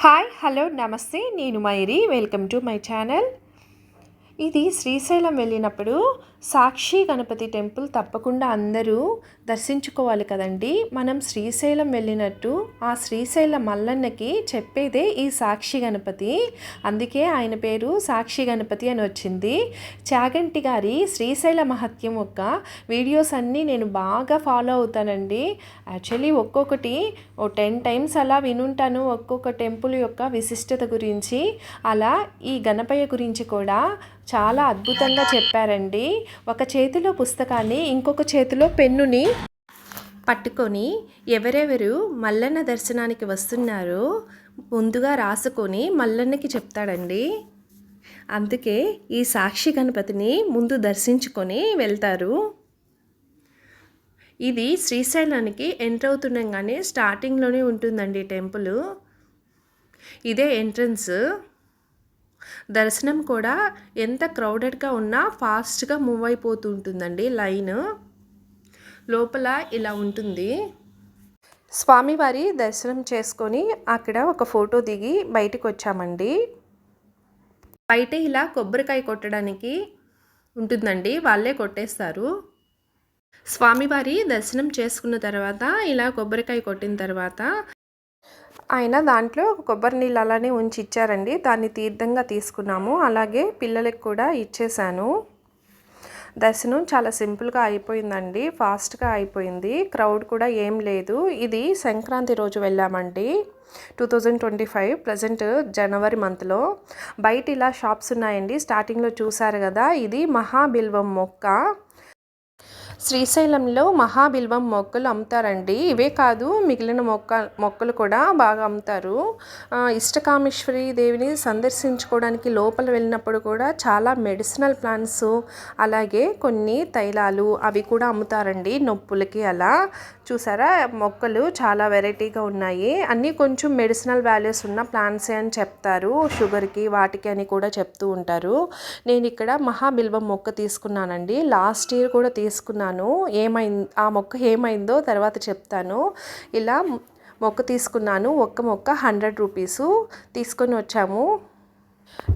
Hi hello నమస్తే. నేను Mairi. Welcome to my channel. ఇది శ్రీశైలం వెళ్ళినప్పుడు సాక్షి గణపతి టెంపుల్ తప్పకుండా అందరూ దర్శించుకోవాలి కదండి. మనం శ్రీశైలం వెళ్ళినట్టు ఆ శ్రీశైలం మల్లన్నకి చెప్పేదే ఈ సాక్షి గణపతి. అందుకే ఆయన పేరు సాక్షి గణపతి అని వచ్చింది. చాగంటి గారి శ్రీశైల మహత్యం యొక్క వీడియోస్ అన్నీ నేను బాగా ఫాలో అవుతానండి. యాక్చువల్లీ ఒక్కొక్కటి ఓ టెన్ టైమ్స్ అలా వినుంటాను ఒక్కొక్క టెంపుల్ యొక్క విశిష్టత గురించి. అలా ఈ గణపయ్య గురించి కూడా చాలా అద్భుతంగా చెప్పారండి. ఒక చేతిలో పుస్తకాన్ని ఇంకొక చేతిలో పెన్నుని పట్టుకొని ఎవరెవరు మల్లన్న దర్శనానికి వస్తున్నారో ముందుగా రాసుకొని మల్లన్నకి చెప్తాడండి. అందుకే ఈ సాక్షి గణపతిని ముందు దర్శించుకొని వెళ్తారు. ఇది శ్రీశైలానికి ఎంటర్ అవుతుండగానే స్టార్టింగ్లోనే ఉంటుందండి టెంపుల్. ఇదే ఎంట్రన్స్. దర్శనం కూడా ఎంత క్రౌడెడ్గా ఉన్నా ఫాస్ట్గా మూవ్ అయిపోతూ ఉంటుందండి లైన్. లోపల ఇలా ఉంటుంది. స్వామివారి దర్శనం చేసుకొని అక్కడ ఒక ఫోటో దిగి బయటకు వచ్చామండి బయట ఇలా కొబ్బరికాయ కొట్టడానికి ఉంటుందండి వాళ్ళే కొట్టేస్తారు. స్వామివారి దర్శనం చేసుకున్న తర్వాత ఇలా కొబ్బరికాయ కొట్టిన తర్వాత ఆయన దాంట్లో కొబ్బరి నీళ్ళు అలానే ఉంచి ఇచ్చారండి దాన్ని తీర్థంగా తీసుకున్నాము. అలాగే పిల్లలకి కూడా ఇచ్చేసాను. దర్శనం చాలా సింపుల్గా అయిపోయిందండి. ఫాస్ట్గా అయిపోయింది. క్రౌడ్ కూడా ఏం లేదు. ఇది సంక్రాంతి రోజు వెళ్ళామండి. Two thousand twenty five present జనవరి మంత్లో. బయట ఇలా షాప్స్ ఉన్నాయండి. స్టార్టింగ్లో చూసారు కదా ఇది మహాబిల్వం మొక్క. శ్రీశైలంలో మహాబిల్వం మొక్కలు అమ్ముతారండి. ఇవే కాదు మిగిలిన మొక్క మొక్కలు కూడా బాగా అమ్ముతారు. ఇష్టకామేశ్వరి దేవిని సందర్శించుకోవడానికి లోపల వెళ్ళినప్పుడు కూడా చాలా మెడిసినల్ ప్లాంట్స్ అలాగే కొన్ని తైలాలు అవి కూడా అమ్ముతారండి నొప్పులకి అలా. చూసారా? మొక్కలు చాలా వెరైటీగా ఉన్నాయి. అన్నీ కొంచెం మెడిసినల్ వాల్యూస్ ఉన్న ప్లాంట్సే అని చెప్తారు. షుగర్కి వాటికి అని కూడా చెప్తూ ఉంటారు. నేను ఇక్కడ మహాబిల్వం మొక్క తీసుకున్నానండి. లాస్ట్ ఇయర్ కూడా తీసుకున్నాను. ఏమైంది? ఆ మొక్క ఏమైందో తర్వాత చెప్తాను. ఇలా మొక్క తీసుకున్నాను. ఒక్క మొక్క హండ్రెడ్ రూపీసు తీసుకొని వచ్చాము.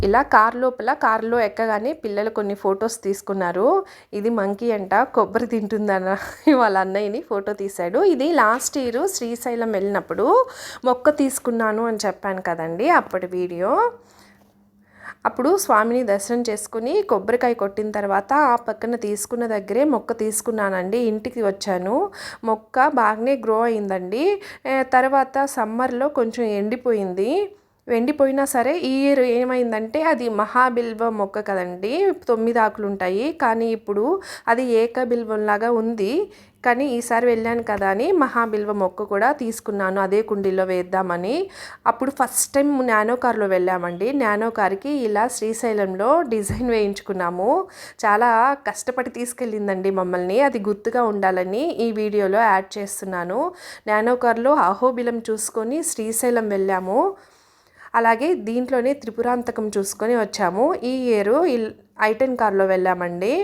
ఇలా కార్ లోపల కారులో ఎక్కగానే పిల్లలు కొన్ని ఫొటోస్ తీసుకున్నారు. ఇది మంకీ అంట కొబ్బరి తింటుందన్న వాళ్ళ అన్నయ్యని ఫోటో తీశాడు. ఇది లాస్ట్ ఇయర్ శ్రీశైలం వెళ్ళినప్పుడు మొక్క తీసుకున్నాను అని చెప్పాను కదండి అప్పటి వీడియో. అప్పుడు స్వామిని దర్శనం చేసుకుని కొబ్బరికాయ కొట్టిన తర్వాత ఆ పక్కన తీసుకున్న దగ్గరే మొక్క తీసుకున్నానండి. ఇంటికి వచ్చాను. మొక్క బాగానే గ్రో అయిందండి. తర్వాత సమ్మర్లో కొంచెం ఎండిపోయింది. ఎండిపోయినా సరే ఈ ఇయర్ ఏమైందంటే అది మహాబిల్వ మొక్క కదండి తొమ్మిది ఆకులు ఉంటాయి కానీ ఇప్పుడు అది ఏకబిల్వంలాగా ఉంది. కానీ ఈసారి వెళ్ళాను కదా అని మహాబిల్వ మొక్క కూడా తీసుకున్నాను. అదే కుండీలో వేద్దామని. అప్పుడు ఫస్ట్ టైం నానో కార్లో వెళ్ళామండి. నానో కార్కి ఇలా శ్రీశైలంలో డిజైన్ వేయించుకున్నాము. చాలా కష్టపడి తీసుకెళ్ళిందండి మమ్మల్ని. అది గుర్తుగా ఉండాలని ఈ వీడియోలో యాడ్ చేస్తున్నాను. నానో కార్లో అహోబిలం చూసుకొని శ్రీశైలం వెళ్ళాము. అలాగే దీంట్లోనే త్రిపురాంతకం చూసుకొని వచ్చాము. ఈ ఇయర్ ఐటెన్ కార్లో వెళ్ళామండి.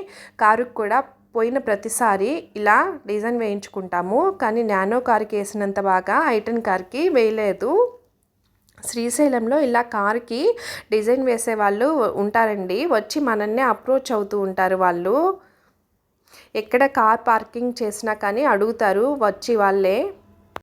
కారుకు కూడా పోయిన ప్రతిసారి ఇలా డిజైన్ వేయించుకుంటాము. కానీ నానో కార్కి వేసినంత బాగా ఐటెన్ కార్కి వేయలేదు. శ్రీశైలంలో ఇలా కార్కి డిజైన్ వేసే వాళ్ళు ఉంటారండి. వచ్చి మనల్ని అప్రోచ్ అవుతూ ఉంటారు వాళ్ళు. ఎక్కడ కార్ పార్కింగ్ చేసినా కానీ అడుగుతారు. వచ్చి వాళ్ళే